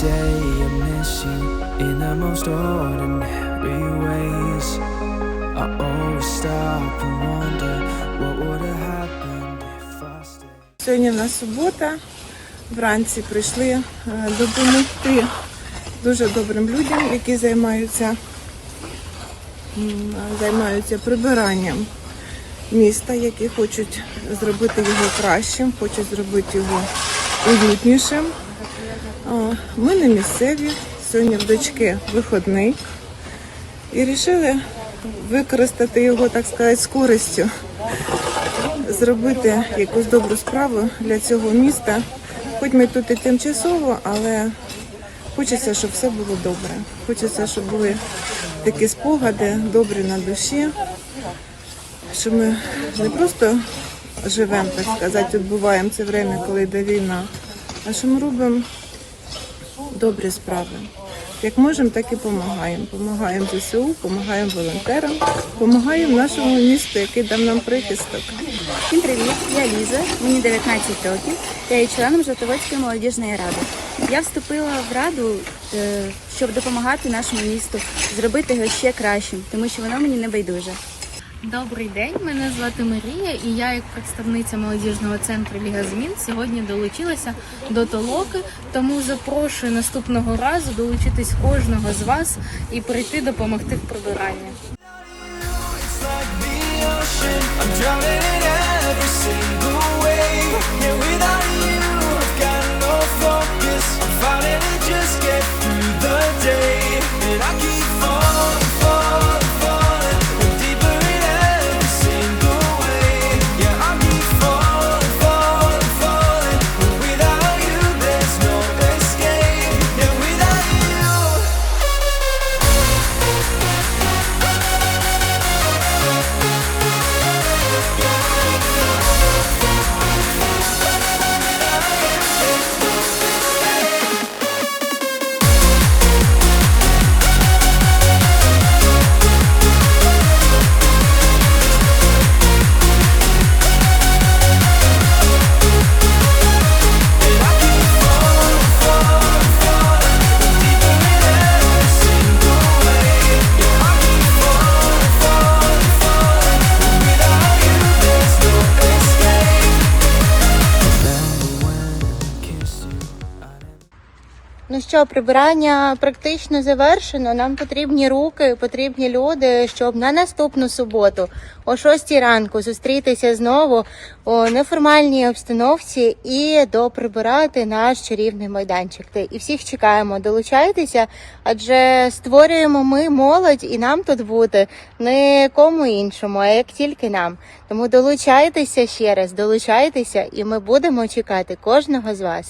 say I miss you in the most ordinary ways. I always stop and wonder what would have happened if I stayed. Сьогодні в нас субота. Вранці прийшли е, допомогти дуже добрим людям, які займаються, займаються прибиранням міста, які хочуть зробити його кращим, хочуть зробити його уютнішим. Ми не місцеві. Сьогодні в дочки виходний і вирішили використати його, так сказати, з користю зробити якусь добру справу для цього міста. Хоч ми тут і тимчасово, але хочеться, щоб все було добре. Хочеться, щоб були такі спогади добрі на душі, що ми не просто живемо, так сказати, відбуваємо це время, коли йде війна, а що ми робимо добрі справи. Як можемо, так і допомагаємо. Помагаємо ЗСУ, допомагаємо волонтерам, допомагаємо нашому місту, який дав нам прихисток. Всім привіт! Я Ліза, мені 19 років. Я є членом Жовтоводської молодіжної ради. Я вступила в раду, е, щоб допомагати нашому місту, зробити його ще кращим, тому що воно мені не байдуже. Добрий день, мене звати Марія, і я, як представниця молодіжного центру Ліга Змін, сьогодні долучилася до толоки. Тому запрошую наступного разу долучитись кожного з вас і прийти допомогти в прибиранні. Ну що, прибирання практично завершено. Нам потрібні руки, потрібні люди, щоб на наступну суботу о 6 ранку зустрітися знову у неформальній обстановці і доприбирати наш чарівний майданчик. І всіх чекаємо, долучайтеся, адже створюємо ми молодь, і нам тут бути не кому іншому, а як тільки нам. Тому долучайтеся ще раз, долучайтеся, і ми будемо чекати кожного з вас.